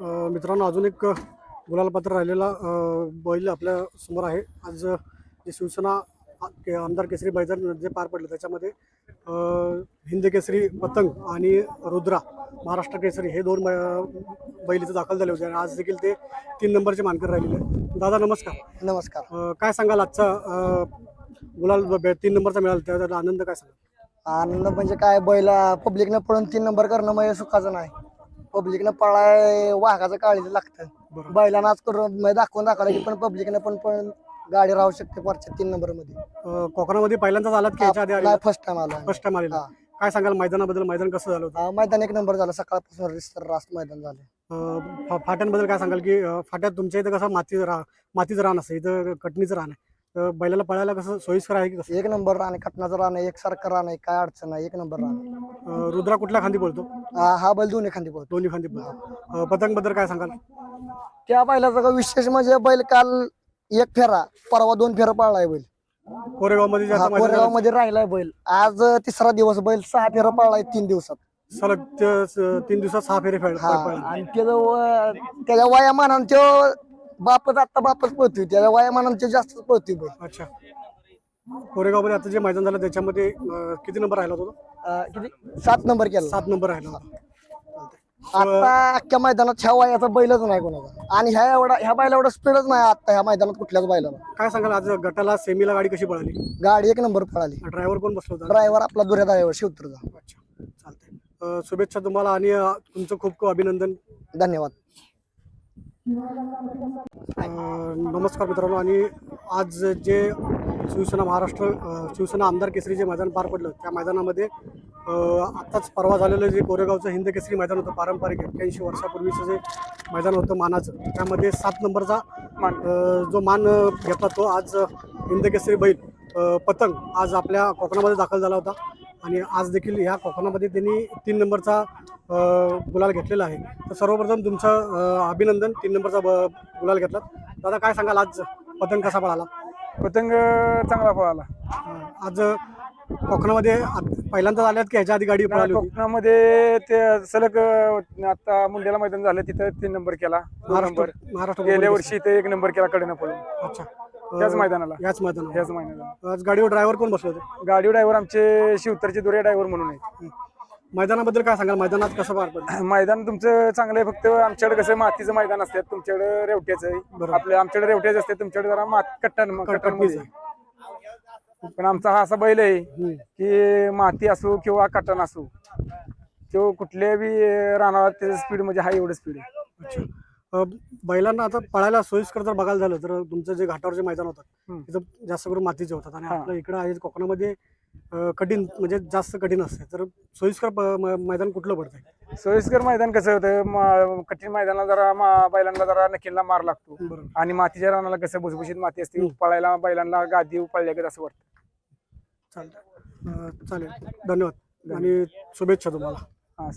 मित्रांनो अजून एक गुलाल पात्र राहिलेला बैल आपल्यासमोर आहे. आज जे शिवसेना के- आमदार केसरी मैदान जे पार पडलं त्याच्यामध्ये हिंद केसरी पतंग आणि रुद्रा महाराष्ट्र केसरी हे दोन बैल इथे दाखल झाले होते. आणि आज देखील ते तीन नंबरचे मानकर राहिलेले. दादा नमस्कार. नमस्कार. काय सांगाल आजचा गुलाल तीन नंबरचा मिळाला त्याचा आनंद काय सांगाल? आनंद म्हणजे काय बैला पब्लिकनं पळून तीन नंबर करणं म्हणजे सुखाचं नाही. पब्लिकनं पळाय वाघाचं काळीचं लागतं. बैलांना आज करून म्हणजे दाखवून दाखवलं की पण पब्लिकनं पण पण गाडी राहू शकते वरच्या तीन नंबरमध्ये अ, कोकणामध्ये पहिल्यांदाच आलात की याच्या आधी आलेला? फर्स्ट टाइम आला फर्स्ट टाइम आलेला. हा. काय सांगाल मैदानाबद्दल? मैदान कसं झालं होतं? हा, मैदान एक नंबर झाला. सकाळपासून रिस्तर रास्त मैदान झालं. अ, फा- फाट्यांबद्दल काय सांगाल की अ, फाट्यात तुमच्या इथं कसं माती रा मातीचं रान असतं. इथं कटणीचं रान आहे. तर बैलाला पळायला कसं सोयीस्कर आहे की कसं? एक नंबर रान आहे कटनाचं रान आहे एक सारखं रान आहे काय अडचण नाही एक नंबर. अ, रुद्रा कुठल्या खांदी बोलतो हा हा बैल दोन्ही खांदी पोहतो दोन्ही खांदी बोलतो पतंगबद्दल काय सांगाल? त्या बैलाचा का विशेष म्हणजे बैल काल एक फेरा परवा दोन फेरा पाळलाय बैल. कोरेगावमध्ये कोरेगावमध्ये राहिलाय बैल. आज तिसरा दिवस बैल सहा फेरा पाळलाय तीन दिवसात. सलग ते- स- तीन दिवसात सहा फेरे हा आणि त्याचं त्याच्या वयामानानं तो बापच आता बापच पळतोय. त्याच्या वयामानानं तो जास्त पळतोय बैल अच्छा. कोरेगावमध्ये आता जे मैदान झालं त्याच्यामध्ये अ, किती नंबर राहिला होता तो? अं, किती? सात नंबर केला. सात नंबर राहिला होता. आता अख्ख्या मैदानात ह्या वयाचा बैलच नाही कोणाचा. आणि ह्या एवढा ह्या बैला एवढा स्पीडच नाही आता ह्या मैदानात कुठल्याच बैलाला काय सांगाल आज गटाला सेमीला गाडी कशी पळाली? गाडी एक नंबर पळाली. ड्रायव्हर कोण बसला होता? ड्रायव्हर आपला दुऱ्या ड्रायव्हर शिवत्रचा. अच्छा. चालतंय. अ, शुभेच्छा तुम्हाला आणि अ, तुमचं खूप खूप अभिनंदन. धन्यवाद. नमस्कार मित्रांनो आणि आज जे शिवसेना महाराष्ट्र शिवसेना आमदार केसरी जे मैदान पार पडलं त्या मैदानामध्ये आत्ताच परवा झालेलं जे कोरेगावचं हिंद केसरी मैदान होतं पारंपरिक एक्क्याऐंशी वर्षापूर्वीचं जे मैदान होतं मानाचं त्यामध्ये सात नंबरचा मान. जो मान घेतला तो आज हिंद केसरी बैल पतंग आज आपल्या कोकणामध्ये दाखल झाला होता. आणि आज देखील ह्या कोकणामध्ये त्यांनी तीन नंबरचा गुलाल घेतलेला आहे. तर सर्वप्रथम तुमचं अभिनंदन. तीन नंबरचा ब- गुलाल घेतला दादा काय सांगाल? आज पतंग कसा पळाला? पतंग चांगला पळाला. आज कोकणामध्ये पहिल्यांदाच आल्यात की ह्याच्या आधी गाडी पळाली होती? कोकणामध्ये ते सलग आता मुंड्याला मैदान झालं तिथं तीन नंबर केला. दोन नंबर. महाराष्ट्र गेल्या वर्षी ते एक नंबर केला कडेनं पळून. अच्छा. त्याच मैदानाला. याच मैदानावर त्याच मैदानाला. आज गाडीवर ड्रायव्हर कोण बसले होते? गाडी ड्रायव्हर आमचे शिवतरचे दुरे ड्रायव्हर म्हणून आहेत. मैदानाबद्दल काय सांगाल? मैदानात कसं पार पडलं? मैदान तुमचं चांगलं आहे. फक्त आमच्याकडे कसं मातीचं मैदान असतात तुमच्याकडे रेवट्याचं आहे. बरोबर. आपल्या आमच्याकडे रेवट्याचं असते. तुमच्याकडे जरा मात कट्टन कट्टन पण आमचा हा असा बैल आहे की माती असो किंवा कटन असो तो कुठल्या बी त्याचं स्पीड म्हणजे हा एवढं स्पीड आहे. अच्छा. बैलांना आता पळायला सोयीस्कर जर बघायला झालं तर तुमचं जे घाटावर जे मैदान होतात. तिथं जास्त करून मातीचे होतात. आणि. आपलं इकडं आहे कोकणामध्ये कठीण म्हणजे जास्त कठीण असते. तर सोयीस्कर मैदान कुठलं पडतंय? सोयीस्कर मैदान कसं होतं कठीण मैदानाला जरा बैलांना जरा नक्कीला मार लागतो. आणि मातीच्या रानाला कसं भुसभुशीत माती असते पळायला बैलांना गादी पळल्या असं वाटतं. अ, चालेल. धन्यवाद. आणि शुभेच्छा तुम्हाला. हा